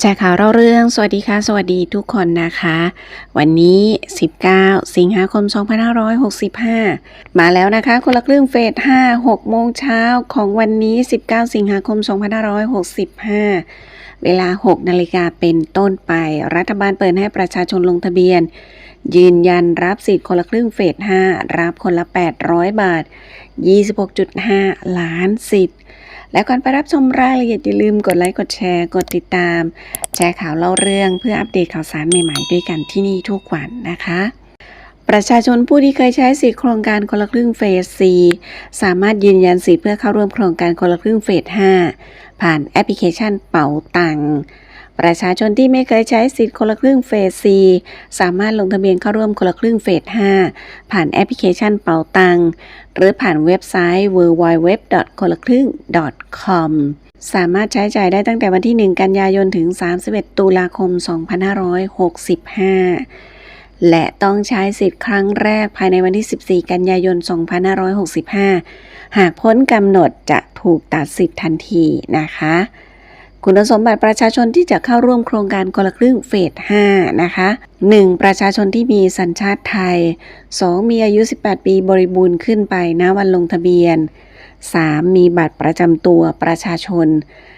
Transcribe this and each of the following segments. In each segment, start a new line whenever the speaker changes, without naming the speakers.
แชร์ข่าวเราเรื่อง สวัสดีค่ะ สวัสดีทุกคนนะคะ วันนี้ 19 สิงหาคม 2565 มาแล้วนะคะ คนละครึ่งเฟส 5 6 โมงเช้าของวันนี้ 19 สิงหาคม 2565 เวลา 6 นาฬิกาเป็นต้นไป รัฐบาลเปิดให้ประชาชนลงทะเบียน ยืนยันรับสิทธิ์คนละครึ่งเฟส 5 รับคนละ 800 บาท 26.5 ล้านสิทธิ์ และก่อนไปรับชมรายละเอียดอย่าลืมกดไลค์กดแชร์ กดติดตาม แชร์ข่าวเล่าเรื่องเพื่ออัปเดตข่าวสารใหม่ๆด้วยกันที่นี่ทุกวันนะคะประชาชนผู้ที่เคยใช้สิทธิโครงการคนละครึ่งเฟส 4 สามารถยืนยันสิทธิเพื่อเข้าร่วมโครงการคนละครึ่งเฟส 5 ผ่านแอปพลิเคชันเป๋าตังค์ ประชาชนที่ไม่เคยใช้สิทธิ์คนละครึ่งเฟส 4 สามารถลงทะเบียนเข้าร่วมคนละครึ่งเฟส 5 ผ่านแอปพลิเคชันเป๋าตัง หรือผ่านเว็บไซต์ www. คนละครึ่ง com สามารถใช้จ่ายได้ตั้งแต่วันที่ 1 กันยายนถึง 31 ตุลาคม 2565 และต้องใช้สิทธิ์ครั้งแรกภายในวันที่ 14 กันยายน 2565 หากพ้นกำหนดจะถูกตัดสิทธิ์ทันทีนะคะ คุณสมบัติประชาชนที่จะเข้าร่วมโครงการคนละครึ่งเฟส 5 นะคะ 1. ประชาชนที่มีสัญชาติไทย 2. มีอายุ 18 ปีบริบูรณ์ขึ้นไปณวันลงทะเบียน 3. มีบัตรประจำตัวประชาชน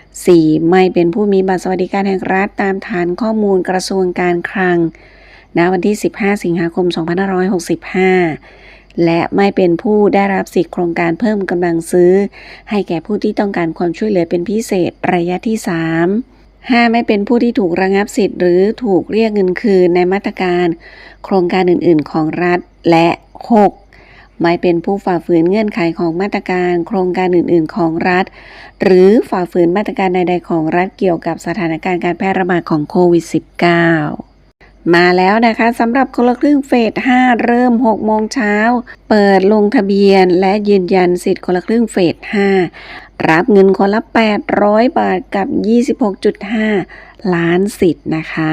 4. ไม่เป็นผู้มีบัตรสวัสดิการแห่งรัฐตามฐานข้อมูลกระทรวงการคลัง ณ วันที่ 15 สิงหาคม 2565 และไม่เป็นผู้ได้รับสิทธิโครงการเพิ่มกำลังซื้อ ให้แก่ผู้ที่ต้องการความช่วยเหลือเป็นพิเศษระยะที่ 3 5. ไม่เป็นผู้ที่ถูกระงับสิทธิ์หรือถูกเรียกเงินคืนในมาตรการ โครงการอื่น ๆ ของรัฐและ 6. ไม่เป็นผู้ฝ่าฝืนเงื่อนไขของมาตรการ โครงการอื่น ๆ ของรัฐ หรือฝ่าฝืนมาตรการใด ๆ ของรัฐเกี่ยวกับสถานการณ์การแพร่ระบาดของโควิด -19 มาแล้วนะคะสำหรับคนละครึ่งเฟส 5 เริ่ม 6 โมงเช้า เปิดลงทะเบียนและยืนยันสิทธิ์คนละครึ่งเฟส 5 รับเงินคนละ 800 บาทกับ 26.5 ล้านสิทธิ์นะคะ